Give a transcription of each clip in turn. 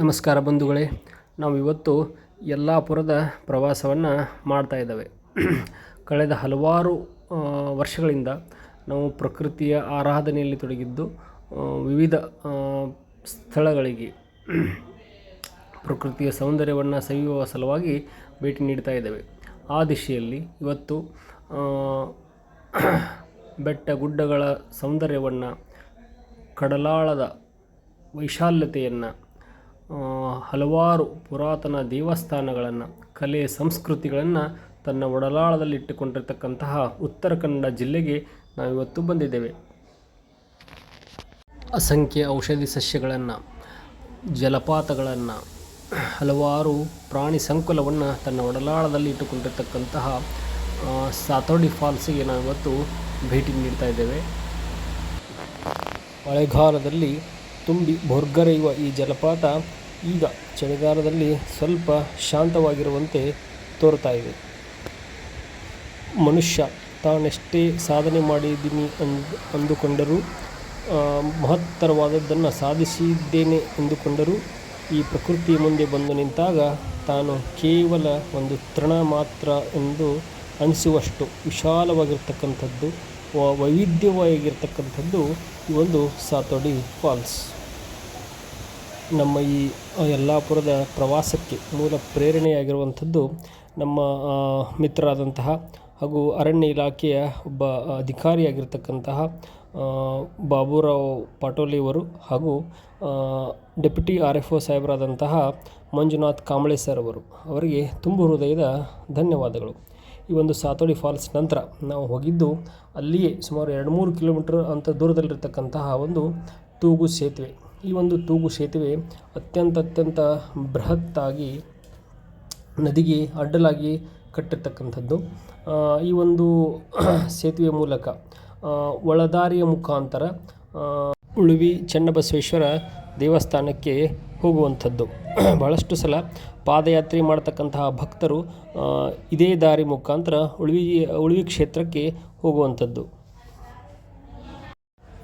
ನಮಸ್ಕಾರ ಬಂಧುಗಳೇ. ನಾವು ಇವತ್ತು ಯಲ್ಲಾಪುರದ ಪ್ರವಾಸವನ್ನು ಮಾಡ್ತಾ ಇದ್ದೇವೆ. ಕಳೆದ ಹಲವಾರು ವರ್ಷಗಳಿಂದ ನಾವು ಪ್ರಕೃತಿಯ ಆರಾಧನೆಯಲ್ಲಿ ತೊಡಗಿದ್ದು ವಿವಿಧ ಸ್ಥಳಗಳಿಗೆ ಪ್ರಕೃತಿಯ ಸೌಂದರ್ಯವನ್ನು ಸವಿಯುವ ಸಲುವಾಗಿ ಭೇಟಿ ನೀಡ್ತಾ ಇದ್ದೇವೆ. ಆ ದಿಶೆಯಲ್ಲಿ ಇವತ್ತು ಬೆಟ್ಟ ಗುಡ್ಡಗಳ ಸೌಂದರ್ಯವನ್ನು, ಕಡಲಾಳದ ವೈಶಾಲ್ಯತೆಯನ್ನು ಹಲವಾರು ಪುರಾತನ ದೇವಸ್ಥಾನಗಳನ್ನು, ಕಲೆ, ಸಂಸ್ಕೃತಿಗಳನ್ನು ತನ್ನ ಒಡಲಾಳದಲ್ಲಿಟ್ಟುಕೊಂಡಿರ್ತಕ್ಕಂತಹ ಉತ್ತರ ಕನ್ನಡ ಜಿಲ್ಲೆಗೆ ನಾವಿವತ್ತು ಬಂದಿದ್ದೇವೆ. ಅಸಂಖ್ಯ ಔಷಧಿ ಸಸ್ಯಗಳನ್ನು, ಜಲಪಾತಗಳನ್ನು, ಹಲವಾರು ಪ್ರಾಣಿ ಸಂಕುಲವನ್ನು ತನ್ನ ಒಡಲಾಳದಲ್ಲಿ ಇಟ್ಟುಕೊಂಡಿರ್ತಕ್ಕಂತಹ ಸಾತೋಡಿ ಫಾಲ್ಸಿಗೆ ನಾವಿವತ್ತು ಭೇಟಿ ನೀಡ್ತಾ ಇದ್ದೇವೆ. ಮಳೆಗಾಲದಲ್ಲಿ ತುಂಬಿ ಭೊರ್ಗರೆಯುವ ಈ ಜಲಪಾತ ಈಗ ಚಳಿಗಾಲದಲ್ಲಿ ಸ್ವಲ್ಪ ಶಾಂತವಾಗಿರುವಂತೆ ತೋರ್ತಾ ಇದೆ. ಮನುಷ್ಯ ತಾನೆಷ್ಟೇ ಸಾಧನೆ ಮಾಡಿದ್ದೀನಿ ಅಂದು, ಅಂದುಕೊಂಡರೂ ಮಹತ್ತರವಾದದ್ದನ್ನು ಸಾಧಿಸಿದ್ದೇನೆ ಎಂದುಕೊಂಡರೂ, ಈ ಪ್ರಕೃತಿ ಮುಂದೆ ಬಂದು ನಿಂತಾಗ ತಾನು ಕೇವಲ ಒಂದು ತೃಣ ಮಾತ್ರ ಎಂದು ಅನಿಸುವಷ್ಟು ವಿಶಾಲವಾಗಿರ್ತಕ್ಕಂಥದ್ದು ವೈವಿಧ್ಯವಾಗಿರ್ತಕ್ಕಂಥದ್ದು ಈ ಒಂದು ಸಾತೋಡಿ ಫಾಲ್ಸ್. ನಮ್ಮ ಈ ಯಲ್ಲಾಪುರದ ಪ್ರವಾಸಕ್ಕೆ ಮೂಲ ಪ್ರೇರಣೆಯಾಗಿರುವಂಥದ್ದು ನಮ್ಮ ಮಿತ್ರರಾದಂತಹ ಹಾಗೂ ಅರಣ್ಯ ಇಲಾಖೆಯ ಒಬ್ಬ ಅಧಿಕಾರಿಯಾಗಿರ್ತಕ್ಕಂತಹ ಬಾಬುರಾವ್ ಪಾಟೋಲಿಯವರು ಹಾಗೂ ಡೆಪ್ಯೂಟಿ ಆರ್ ಎಫ್ ಒ ಸಾಹೇಬರಾದಂತಹ ಮಂಜುನಾಥ್ ಕಾಂಬಳೆ ಸರ್ ಅವರು. ಅವರಿಗೆ ತುಂಬು ಹೃದಯದ ಧನ್ಯವಾದಗಳು. ಈ ಒಂದು ಸಾತೋಡಿ ಫಾಲ್ಸ್ ನಂತರ ನಾವು ಹೋಗಿದ್ದು ಅಲ್ಲಿಯೇ ಸುಮಾರು ಎರಡು ಮೂರು ಕಿಲೋಮೀಟರ್ ಅಂತ ದೂರದಲ್ಲಿರ್ತಕ್ಕಂತಹ ಒಂದು ತೂಗು ಸೇತುವೆ. ಈ ಒಂದು ತೂಗು ಸೇತುವೆ ಅತ್ಯಂತ ಅತ್ಯಂತ ಬೃಹತ್ತಾಗಿ ನದಿಗೆ ಅಡ್ಡಲಾಗಿ ಕಟ್ಟಿರ್ತಕ್ಕಂಥದ್ದು. ಈ ಒಂದು ಸೇತುವೆ ಮೂಲಕ ಒಳದಾರಿಯ ಮುಖಾಂತರ ಉಳುವಿ ಚನ್ನಬಸವೇಶ್ವರ ದೇವಸ್ಥಾನಕ್ಕೆ ಹೋಗುವಂಥದ್ದು. ಬಹಳಷ್ಟು ಸಲ ಪಾದಯಾತ್ರೆ ಮಾಡ್ತಕ್ಕಂತಹ ಭಕ್ತರು ಇದೇ ದಾರಿ ಮುಖಾಂತರ ಉಳುವಿ ಉಳುವಿ ಕ್ಷೇತ್ರಕ್ಕೆ ಹೋಗುವಂಥದ್ದು.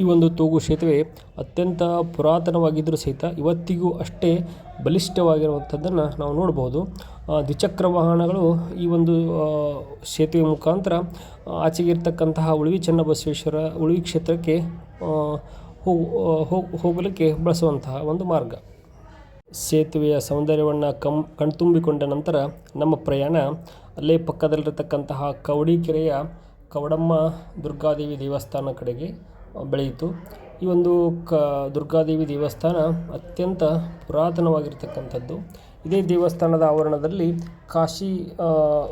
ಈ ಒಂದು ತೂಗು ಸೇತುವೆ ಅತ್ಯಂತ ಪುರಾತನವಾಗಿದ್ದರೂ ಸಹಿತ ಇವತ್ತಿಗೂ ಅಷ್ಟೇ ಬಲಿಷ್ಠವಾಗಿರುವಂಥದ್ದನ್ನು ನಾವು ನೋಡ್ಬೋದು. ದ್ವಿಚಕ್ರ ವಾಹನಗಳು ಈ ಒಂದು ಸೇತುವೆ ಮುಖಾಂತರ ಆಚೆಗೆ ಇರ್ತಕ್ಕಂತಹ ಉಳುವಿ ಚನ್ನಬಸವೇಶ್ವರ ಉಳುವಿ ಕ್ಷೇತ್ರಕ್ಕೆ ಹೋಗಲಿಕ್ಕೆ ಬಳಸುವಂತಹ ಒಂದು ಮಾರ್ಗ. ಸೇತುವೆಯ ಸೌಂದರ್ಯವನ್ನು ಕಮ್ ಕಣ್ತುಂಬಿಕೊಂಡ ನಂತರ ನಮ್ಮ ಪ್ರಯಾಣ, ಅಲ್ಲೇ ಪಕ್ಕದಲ್ಲಿರತಕ್ಕಂತಹ ಕವಡಿಕೆರೆಯ ಕವಡಮ್ಮ ದುರ್ಗಾದೇವಿ ದೇವಸ್ಥಾನ ಕಡೆಗೆ ಬೆಳೆಯಿತು. ಈ ಒಂದು ಕ, ದುರ್ಗಾದೇವಿ ದೇವಸ್ಥಾನ ಅತ್ಯಂತ ಪುರಾತನವಾಗಿರ್ತಕ್ಕಂಥದ್ದು. ಇದೇ ದೇವಸ್ಥಾನದ ಆವರಣದಲ್ಲಿ ಕಾಶಿ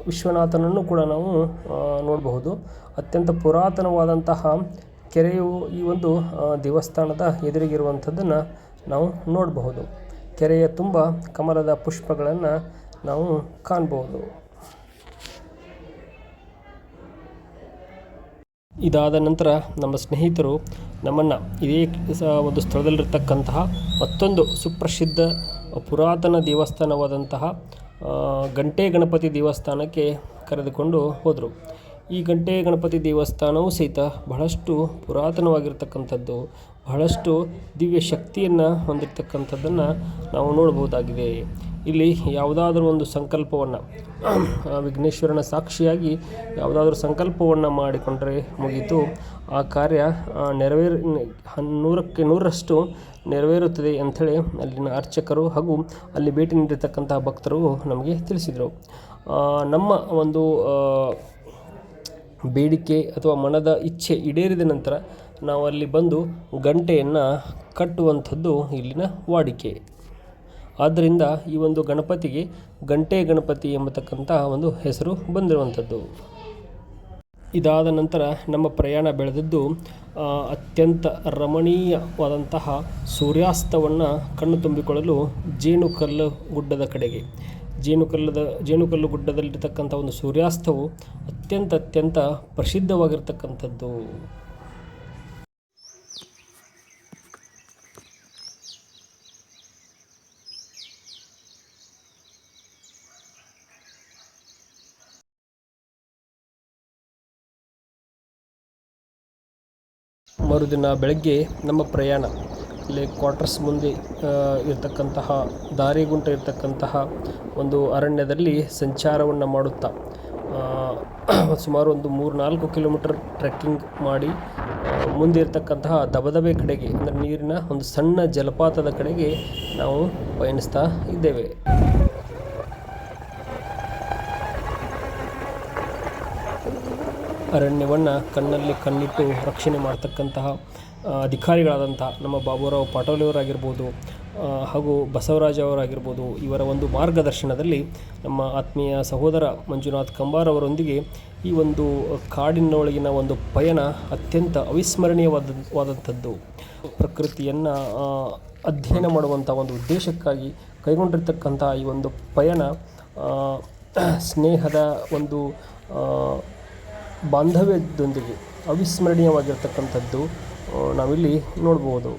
ವಿಶ್ವನಾಥನನ್ನು ಕೂಡ ನಾವು ನೋಡಬಹುದು. ಅತ್ಯಂತ ಪುರಾತನವಾದಂತಹ ಕೆರೆಯು ಈ ಒಂದು ದೇವಸ್ಥಾನದ ಎದುರಿಗಿರುವಂಥದ್ದನ್ನು ನಾವು ನೋಡಬಹುದು. ಕೆರೆಯ ತುಂಬ ಕಮಲದ ಪುಷ್ಪಗಳನ್ನು ನಾವು ಕಾಣಬಹುದು. ಇದಾದ ನಂತರ ನಮ್ಮ ಸ್ನೇಹಿತರು ನಮ್ಮನ್ನು ಇದೇ ಒಂದು ಸ್ಥಳದಲ್ಲಿರ್ತಕ್ಕಂತಹ ಮತ್ತೊಂದು ಸುಪ್ರಸಿದ್ಧ ಪುರಾತನ ದೇವಸ್ಥಾನವಾದಂತಹ ಗಂಟೆ ಗಣಪತಿ ದೇವಸ್ಥಾನಕ್ಕೆ ಕರೆದುಕೊಂಡು ಹೋದರು. ಈ ಗಂಟೆ ಗಣಪತಿ ದೇವಸ್ಥಾನವು ಸಹಿತ ಬಹಳಷ್ಟು ಪುರಾತನವಾಗಿರ್ತಕ್ಕಂಥದ್ದು, ಬಹಳಷ್ಟು ದಿವ್ಯ ಶಕ್ತಿಯನ್ನು ಹೊಂದಿರತಕ್ಕಂಥದ್ದನ್ನು ನಾವು ನೋಡಬಹುದಾಗಿದೆ. ಇಲ್ಲಿ ಯಾವುದಾದ್ರೂ ಒಂದು ಸಂಕಲ್ಪವನ್ನು ವಿಘ್ನೇಶ್ವರನ ಸಾಕ್ಷಿಯಾಗಿ ಯಾವುದಾದ್ರೂ ಸಂಕಲ್ಪವನ್ನು ಮಾಡಿಕೊಂಡರೆ ಮುಗೀತು. ಆ ಕಾರ್ಯ ನೆರವೇರಿ, ನೂರಕ್ಕೆ ನೂರರಷ್ಟು ನೆರವೇರುತ್ತದೆ ಅಂಥೇಳಿ ಅಲ್ಲಿನ ಅರ್ಚಕರು ಹಾಗೂ ಅಲ್ಲಿ ಭೇಟಿ ನೀಡಿರ್ತಕ್ಕಂತಹ ಭಕ್ತರು ನಮಗೆ ತಿಳಿಸಿದರು. ನಮ್ಮ ಒಂದು ಬೇಡಿಕೆ ಅಥವಾ ಮನದ ಇಚ್ಛೆ ಈಡೇರಿದ ನಂತರ ನಾವು ಅಲ್ಲಿ ಬಂದು ಗಂಟೆಯನ್ನು ಕಟ್ಟುವಂಥದ್ದು ಇಲ್ಲಿನ ವಾಡಿಕೆ. ಆದ್ದರಿಂದ ಈ ಒಂದು ಗಣಪತಿಗೆ ಗಂಟೆ ಗಣಪತಿ ಎಂಬತಕ್ಕಂತಹ ಒಂದು ಹೆಸರು ಬಂದಿರುವಂಥದ್ದು. ಇದಾದ ನಂತರ ನಮ್ಮ ಪ್ರಯಾಣ ಬೆಳೆದದ್ದು ಅತ್ಯಂತ ರಮಣೀಯವಾದಂತಹ ಸೂರ್ಯಾಸ್ತವನ್ನು ಕಣ್ಣು ತುಂಬಿಕೊಳ್ಳಲು ಜೇನುಕಲ್ಲು ಗುಡ್ಡದ ಕಡೆಗೆ. ಜೇನುಕಲ್ಲದ, ಜೇನುಕಲ್ಲು ಗುಡ್ಡದಲ್ಲಿರ್ತಕ್ಕಂಥ ಒಂದು ಸೂರ್ಯಾಸ್ತವು ಅತ್ಯಂತ ಅತ್ಯಂತ ಪ್ರಸಿದ್ಧವಾಗಿರ್ತಕ್ಕಂಥದ್ದು. ಮರುದಿನ ಬೆಳಗ್ಗೆ ನಮ್ಮ ಪ್ರಯಾಣ, ಇಲ್ಲಿ ಕ್ವಾರ್ಟರ್ಸ್ ಮುಂದೆ ಇರತಕ್ಕಂತಹ ದಾರಿಗುಂಟ ಇರತಕ್ಕಂತಹ ಒಂದು ಅರಣ್ಯದಲ್ಲಿ ಸಂಚಾರವನ್ನು ಮಾಡುತ್ತಾ ಸುಮಾರು ಒಂದು ಮೂರು ನಾಲ್ಕು ಕಿಲೋಮೀಟರ್ ಟ್ರೆಕ್ಕಿಂಗ್ ಮಾಡಿ ಮುಂದೆ ಇರತಕ್ಕಂತಹ ದಬದಬೆ ಕಡೆಗೆ, ಅಂದರೆ ನೀರಿನ ಒಂದು ಸಣ್ಣ ಜಲಪಾತದ ಕಡೆಗೆ ನಾವು ಪಯಣಿಸ್ತಾ ಇದ್ದೇವೆ. ಅರಣ್ಯವನ್ನು ಕಣ್ಣಲ್ಲಿ ಕಣ್ಣಿಟ್ಟು ರಕ್ಷಣೆ ಮಾಡ್ತಕ್ಕಂತಹ ಅಧಿಕಾರಿಗಳಾದಂತಹ ನಮ್ಮ ಬಾಬುರಾವ್ ಪಾಟೋಲಿಯವರಾಗಿರ್ಬೋದು ಹಾಗೂ ಬಸವರಾಜ ಅವರಾಗಿರ್ಬೋದು ಇವರ ಒಂದು ಮಾರ್ಗದರ್ಶನದಲ್ಲಿ ನಮ್ಮ ಆತ್ಮೀಯ ಸಹೋದರ ಮಂಜುನಾಥ್ ಕಂಬಾರ್ ಅವರೊಂದಿಗೆ ಈ ಒಂದು ಕಾಡಿನೊಳಗಿನ ಒಂದು ಪಯಣ ಅತ್ಯಂತ ಅವಿಸ್ಮರಣೀಯವಾದ ವಾದಂಥದ್ದು ಪ್ರಕೃತಿಯನ್ನು ಅಧ್ಯಯನ ಮಾಡುವಂಥ ಒಂದು ಉದ್ದೇಶಕ್ಕಾಗಿ ಕೈಗೊಂಡಿರ್ತಕ್ಕಂಥ ಈ ಒಂದು ಪಯಣ ಸ್ನೇಹದ ಒಂದು ಬಾಂಧವ್ಯದೊಂದಿಗೆ ಅವಿಸ್ಮರಣೀಯವಾಗಿರ್ತಕ್ಕಂಥದ್ದು ನಾವಿಲ್ಲಿ ನೋಡ್ಬೋದು.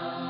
Amen.